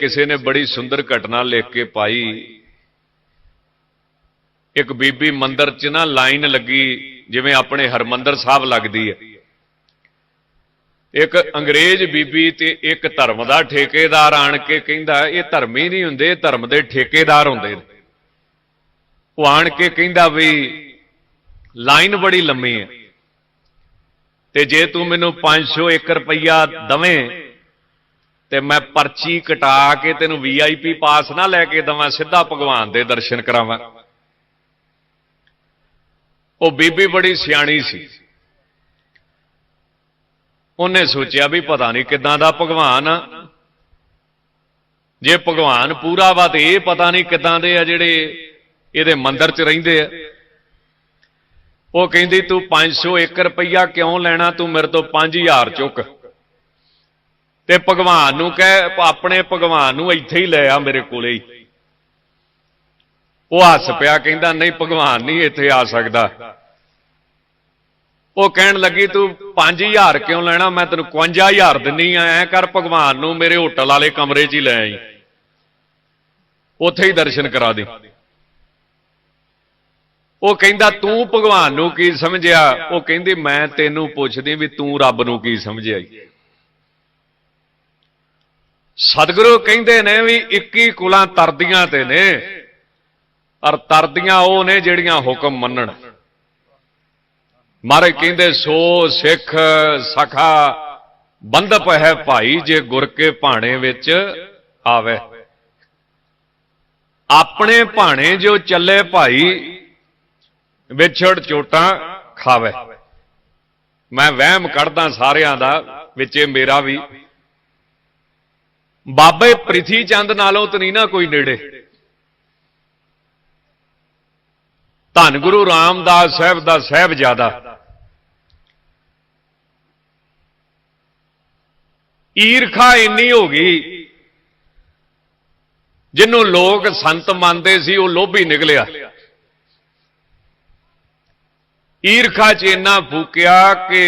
ਕਿਸੇ ਨੇ ਬੜੀ ਸੁੰਦਰ ਘਟਨਾ ਲਿਖ ਕੇ ਪਾਈ। ਇੱਕ ਬੀਬੀ ਮੰਦਰ 'ਚ ਨਾ ਲਾਈਨ ਲੱਗੀ, ਜਿਵੇਂ ਆਪਣੇ ਹਰਮੰਦਰ ਸਾਹਿਬ ਲੱਗਦੀ ਹੈ। ਇੱਕ ਅੰਗਰੇਜ਼ ਬੀਬੀ ਤੇ ਇੱਕ ਧਰਮ ਦਾ ਠੇਕੇਦਾਰ ਆਣ ਕੇ ਕਹਿੰਦਾ, ਇਹ ਧਰਮੀ ਨਹੀਂ ਹੁੰਦੇ, ਇਹ ਧਰਮ ਦੇ ਠੇਕੇਦਾਰ ਹੁੰਦੇ ਨੇ। ਉਹ ਆਣ ਕੇ ਕਹਿੰਦਾ ਵੀ, ਲਾਈਨ ਬੜੀ ਲੰਮੀ ਹੈ ਤੇ ਜੇ ਤੂੰ ਮੈਨੂੰ 500 1 ਰੁਪਈਆ ਦਵੇਂ ਤੇ ਮੈਂ ਪਰਚੀ ਕਟਾ ਕੇ ਤੈਨੂੰ ਵੀਆਈਪੀ ਪਾਸ ਨਾ ਲੈ ਕੇ ਦਵਾਂ, ਸਿੱਧਾ ਭਗਵਾਨ ਦੇ ਦਰਸ਼ਨ ਕਰਾਵਾਂ। ਉਹ ਬੀਬੀ ਬੜੀ ਸਿਆਣੀ ਸੀ। ਉਹਨੇ ਸੋਚਿਆ ਵੀ ਪਤਾ ਨਹੀਂ ਕਿਦਾਂ ਦਾ ਭਗਵਾਨ ਆ। ਜੇ ਭਗਵਾਨ ਪੂਰਾ ਵਾ ਤੇ ਇਹ ਪਤਾ ਨਹੀਂ ਕਿਦਾਂ ਦੇ ਆ ਜਿਹੜੇ ਇਹਦੇ ਮੰਦਿਰ 'ਚ ਰਹਿੰਦੇ ਆ। ਉਹ ਕਹਿੰਦੀ, ਤੂੰ 501 ਰੁਪਈਆ ਕਿਉਂ ਲੈਣਾ? ਤੂੰ ਮੇਰੇ ਤੋਂ 5000 ਚੁੱਕ। ਤੇ ਭਗਵਾਨ ਨੂੰ ਕਹਿ, ਆਪਣੇ ਭਗਵਾਨ ਨੂੰ ਇੱਥੇ ਹੀ ਲੈ ਆ ਮੇਰੇ ਕੋਲੇ ਹੀ। ਉਹ ਹੱਸ ਪਿਆ ਕਹਿੰਦਾ, ਨਹੀਂ, ਭਗਵਾਨ ਨਹੀਂ ਇੱਥੇ ਆ ਸਕਦਾ। ਉਹ ਕਹਿਣ ਲੱਗੀ, ਤੂੰ 5000 ਕਿਉਂ ਲੈਣਾ? ਮੈਂ ਤੈਨੂੰ 51000 ਦਿੰਨੀ ਆ, ਐ ਕਰ ਭਗਵਾਨ ਨੂੰ ਮੇਰੇ ਹੋਟਲ ਵਾਲੇ ਕਮਰੇ 'ਚ ਹੀ ਲੈ ਆਈ। ਉੱਥੇ ਹੀ ਦਰਸ਼ਨ ਕਰਾ ਦੇ। ਉਹ ਕਹਿੰਦਾ, ਤੂੰ ਭਗਵਾਨ ਨੂੰ ਕੀ ਸਮਝਿਆ? ਉਹ ਕਹਿੰਦੀ, ਮੈਂ ਤੈਨੂੰ ਪੁੱਛਦੀ ਵੀ ਤੂੰ ਰੱਬ ਨੂੰ ਕੀ ਸਮਝਿਆ ਈ? ਸਤਿਗੁਰੂ ਕਹਿੰਦੇ ਨੇ ਵੀ 21 ਕੁਲਾਂ ਤਰਦੀਆਂ ਤੇ ਨੇ, ਪਰ ਤਰਦੀਆਂ ਉਹ ਨੇ ਜਿਹੜੀਆਂ ਹੁਕਮ ਮੰਨਣ। ਮਾਰੇ ਕਹਿੰਦੇ, ਸੋ ਸਿੱਖ ਸਖਾ, ਬੰਧਪ ਹੈ ਭਾਈ ਜੇ ਗੁਰ ਕੇ ਭਾਣੇ ਵਿੱਚ ਆਵੇ। ਆਪਣੇ ਭਾਣੇ ਜੋ ਚੱਲੇ ਭਾਈ, ਵਿਛੜ ਚੋਟਾਂ ਖਾਵੇ। ਮੈਂ ਵਹਿਮ ਕੱਢਦਾ ਸਾਰਿਆਂ ਦਾ, ਵਿੱਚੇ ਮੇਰਾ ਵੀ ਬਾਬੇ ਪ੍ਰਿਥੀ ਚੰਦ ਨਾਲੋਂ ਤਾਂ ਨਹੀਂ ਨਾ ਕੋਈ ਨੇੜੇ। ਧੰਨ ਗੁਰੂ ਰਾਮਦਾਸ ਸਾਹਿਬ ਦਾ ਸਾਹਿਬਜ਼ਾਦਾ ਈਰਖਾ ਇੰਨੀ ਹੋ ਗਈ ਜਿਹਨੂੰ ਲੋਕ ਸੰਤ ਮੰਨਦੇ ਸੀ, ਉਹ ਲੋਭੀ ਨਿਕਲਿਆ। ਈਰਖਾ ਚ ਇੰਨਾ ਫੂਕਿਆ ਕਿ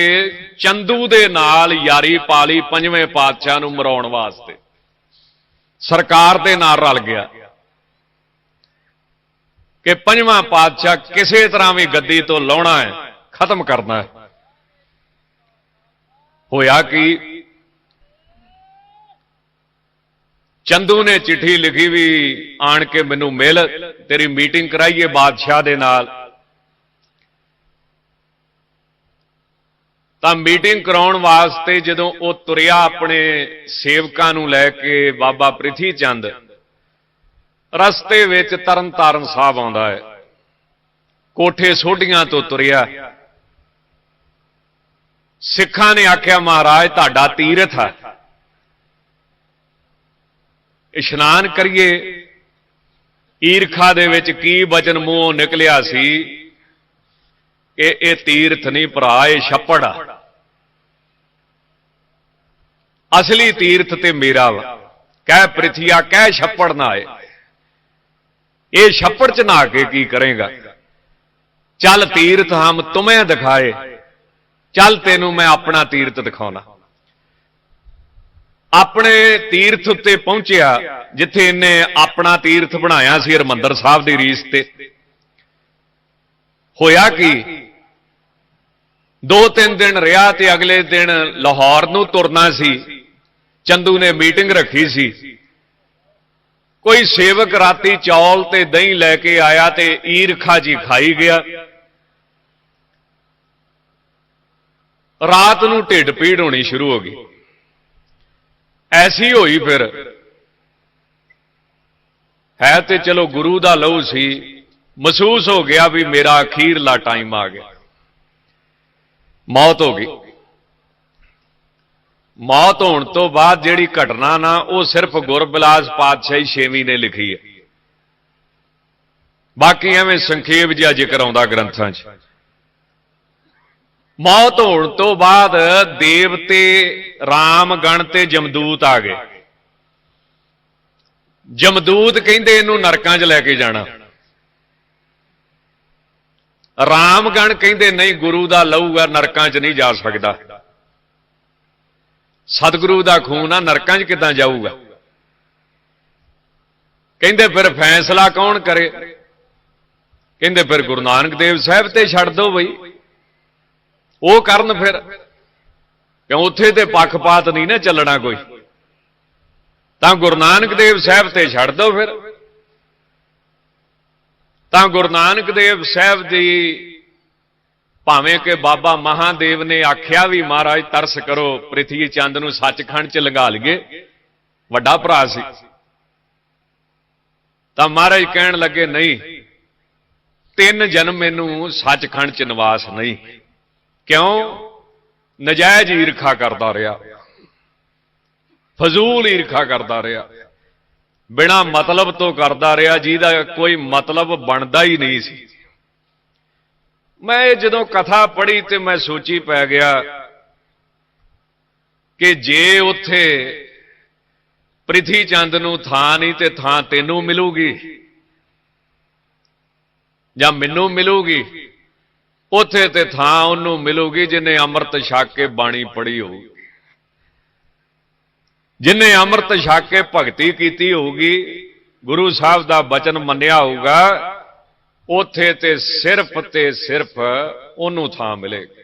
ਚੰਦੂ ਦੇ ਨਾਲ ਯਾਰੀ ਪਾਲੀ ਪੰਜਵੇਂ ਪਾਤਸ਼ਾਹ ਨੂੰ ਮਰਾਉਣ ਵਾਸਤੇ। ਸਰਕਾਰ ਦੇ ਨਾਲ ਰਲ ਗਿਆ ਕਿ ਪੰਜਵਾਂ ਪਾਤਸ਼ਾਹ ਕਿਸੇ ਤਰ੍ਹਾਂ ਵੀ ਗੱਦੀ ਤੋਂ ਲਾਉਣਾ ਹੈ, ਖਤਮ ਕਰਨਾ ਹੈ। ਹੋਇਆ ਕਿ? ਚੰਦੂ ਨੇ ਚਿੱਠੀ ਲਿਖੀ ਵੀ ਆਣ ਕੇ ਮੈਨੂੰ ਮਿਲ, ਤੇਰੀ ਮੀਟਿੰਗ ਕਰਾਈਏ ਬਾਦਸ਼ਾਹ ਦੇ ਨਾਲ। ਤਾਂ ਮੀਟਿੰਗ ਕਰਾਉਣ ਵਾਸਤੇ ਜਦੋਂ ਉਹ ਤੁਰਿਆ ਆਪਣੇ ਸੇਵਕਾਂ ਨੂੰ ਲੈ ਕੇ ਬਾਬਾ ਪ੍ਰਿਥੀ ਚੰਦ, ਰਸਤੇ ਵਿੱਚ ਤਰਨ ਤਾਰਨ ਸਾਹਿਬ ਆਉਂਦਾ ਹੈ। ਕੋਠੇ ਸੋਢੀਆਂ ਤੋਂ ਤੁਰਿਆ। ਸਿੱਖਾਂ ਨੇ ਆਖਿਆ, ਮਹਾਰਾਜ, ਤੁਹਾਡਾ ਤੀਰਥ ਹੈ ਇਸ਼ਨਾਨ ਕਰੀਏ। ਈਰਖਾ ਦੇ ਵਿੱਚ ਕੀ ਬਚਨ ਮੂੰਹੋਂ ਨਿਕਲਿਆ ਸੀ? ਕਿ ਇਹ ਤੀਰਥ ਨਹੀਂ ਭਰਾ, ਇਹ ਛੱਪੜ ਆ। ਅਸਲੀ ਤੀਰਥ ਤੇ ਮੇਰਾ ਵਾ। ਕਹਿ ਪ੍ਰਿਥੀਆ ਕਹਿ ਛੱਪੜ ਨਾ ਆਏ। ਇਹ ਛੱਪੜ ਚ ਨਾ ਕੇ ਕੀ ਕਰੇਗਾ? ਚੱਲ ਤੀਰਥ ਹਮ ਤੁਮੇ ਦਿਖਾਏ। ਚੱਲ ਤੈਨੂੰ ਮੈਂ ਆਪਣਾ ਤੀਰਥ ਦਿਖਾਉਣਾ। ਆਪਣੇ ਤੀਰਥ ਉੱਤੇ ਪਹੁੰਚਿਆ, ਜਿੱਥੇ ਇਹਨੇ ਆਪਣਾ ਤੀਰਥ ਬਣਾਇਆ ਸੀ ਹਰਮੰਦਰ ਸਾਹਿਬ ਦੀ ਰੀਸ ਤੇ। ਹੋਇਆ ਕੀ? ਦੋ ਤਿੰਨ ਦਿਨ ਰਿਹਾ ਤੇ ਅਗਲੇ ਦਿਨ ਲਾਹੌਰ ਨੂੰ ਤੁਰਨਾ ਸੀ। ਚੰਦੂ ਨੇ ਮੀਟਿੰਗ ਰੱਖੀ ਸੀ। ਕੋਈ ਸੇਵਕ ਰਾਤੀ ਚੌਲ ਤੇ ਦਹੀਂ ਲੈ ਕੇ ਆਇਆ ਤੇ ਈਰਖਾ ਜੀ ਖਾਈ ਗਿਆ। ਰਾਤ ਨੂੰ ਢਿੱਡ ਪੀੜ ਹੋਣੀ ਸ਼ੁਰੂ ਹੋ ਗਈ। ਐਸੀ ਹੋਈ ਫਿਰ। ਹੈ ਤੇ ਚਲੋ ਗੁਰੂ ਦਾ ਲਹੂ ਸੀ। ਮਹਿਸੂਸ ਹੋ ਗਿਆ ਵੀ ਮੇਰਾ ਅਖੀਰਲਾ ਟਾਈਮ ਆ ਗਿਆ। ਮੌਤ ਹੋ ਗਈ। ਮੌਤ ਹੋਣ ਤੋਂ ਬਾਅਦ ਜਿਹੜੀ ਘਟਨਾ ਨਾ, ਉਹ ਸਿਰਫ ਗੁਰਬਿਲਾਸ ਪਾਤਸ਼ਾਹੀ ਛੇਵੀਂ ਨੇ ਲਿਖੀ ਹੈ। ਬਾਕੀ ਐਵੇਂ ਸੰਖੇਪ ਜਿਹਾ ਜ਼ਿਕਰ ਆਉਂਦਾ ਗ੍ਰੰਥਾਂ 'ਚ। ਮੌਤ ਹੋਣ ਤੋਂ ਬਾਅਦ ਦੇਵਤੇ ਰਾਮ, ਗਣ ਤੇ ਜਮਦੂਤ ਆ ਗਏ। ਜਮਦੂਤ ਕਹਿੰਦੇ ਇਹਨੂੰ ਨਰਕਾਂ 'ਚ ਲੈ ਕੇ ਜਾਣਾ। ਰਾਮਗਣ ਕਹਿੰਦੇ ਨਹੀਂ, ਗੁਰੂ ਦਾ ਲਹੂ ਨਰਕਾਂ 'ਚ ਨਹੀਂ ਜਾ ਸਕਦਾ। ਸਤਿਗੁਰੂ ਦਾ ਖੂਨ ਆ, ਨਰਕਾਂ 'ਚ ਕਿੱਦਾਂ ਜਾਊਗਾ? ਕਹਿੰਦੇ ਫਿਰ ਫੈਸਲਾ ਕੌਣ ਕਰੇ? ਕਹਿੰਦੇ ਫਿਰ ਗੁਰੂ ਨਾਨਕ ਦੇਵ ਸਾਹਿਬ ਤੇ ਛੱਡ ਦਿਓ ਬਈ। ਉਹ ਕਰਨ ਫਿਰ। ਕਿਉਂ ਉੱਥੇ ਤੇ ਪੱਖਪਾਤ ਨਹੀਂ ਨਾ ਚੱਲਣਾ ਕੋਈ। ਤਾਂ ਗੁਰੂ ਨਾਨਕ ਦੇਵ ਸਾਹਿਬ ਤੇ ਛੱਡ ਦਿਓ ਫਿਰ। ਤਾਂ ਗੁਰੂ ਨਾਨਕ ਦੇਵ ਸਾਹਿਬ ਦੀ ਭਾਵੇਂ ਕਿ ਬਾਬਾ ਮਹਾਦੇਵ ਨੇ ਆਖਿਆ ਵੀ ਮਹਾਰਾਜ ਤਰਸ ਕਰੋ, ਪ੍ਰਿਥਵੀ ਚੰਦ ਨੂੰ ਸੱਚਖੰਡ ਚ ਲੰਘਾ ਲਈਏ। ਵੱਡਾ ਭਰਾ ਸੀ। ਤਾਂ ਮਹਾਰਾਜ ਕਹਿਣ ਲੱਗੇ, ਨਹੀਂ, ਤਿੰਨ ਜਨਮ ਮੈਨੂੰ ਸੱਚਖੰਡ ਚ ਨਿਵਾਸ ਨਹੀਂ। ਕਿਉਂ? ਨਜਾਇਜ਼ ਈਰਖਾ ਕਰਦਾ ਰਿਹਾ। ਫਜ਼ੂਲ ਈਰਖਾ ਕਰਦਾ ਰਿਹਾ। ਬਿਨਾ ਮਤਲਬ ਤੋਂ ਕਰਦਾ ਰਿਹਾ, ਜਿਹਦਾ ਕੋਈ ਮਤਲਬ ਬਣਦਾ ਹੀ ਨਹੀਂ ਸੀ। ਮੈਂ ਇਹ ਜਦੋਂ ਕਥਾ ਪੜ੍ਹੀ ਤੇ ਮੈਂ ਸੋਚੀ ਪੈ ਗਿਆ ਕਿ ਜੇ ਉੱਥੇ ਪ੍ਰਿਥੀ ਚੰਦ ਨੂੰ ਥਾਂ ਨਹੀਂ ਤੇ ਥਾਂ ਤੈਨੂੰ ਮਿਲੂਗੀ ਜਾਂ ਮੈਨੂੰ ਮਿਲੂਗੀ, ਉੱਥੇ ਤੇ ਥਾਂ ਉਹਨੂੰ ਮਿਲੂਗੀ ਜਿਨੇ ਅੰਮ੍ਰਿਤ ਛਕ ਕੇ ਬਾਣੀ ਪੜ੍ਹੀ ਹੋਊਗੀ। ਜਿਨੇ ਅੰਮ੍ਰਿਤ ਛਕ ਕੇ ਭਗਤੀ ਕੀਤੀ ਹੋਊਗੀ, ਗੁਰੂ ਸਾਹਿਬ ਦਾ ਬਚਨ ਮੰਨਿਆ ਹੋਊਗਾ, ਉਥੇ ਤੇ ਸਿਰਫ ਤੇ ਸਿਰਫ ਉਹਨੂੰ ਥਾਂ ਮਿਲੇਗੀ।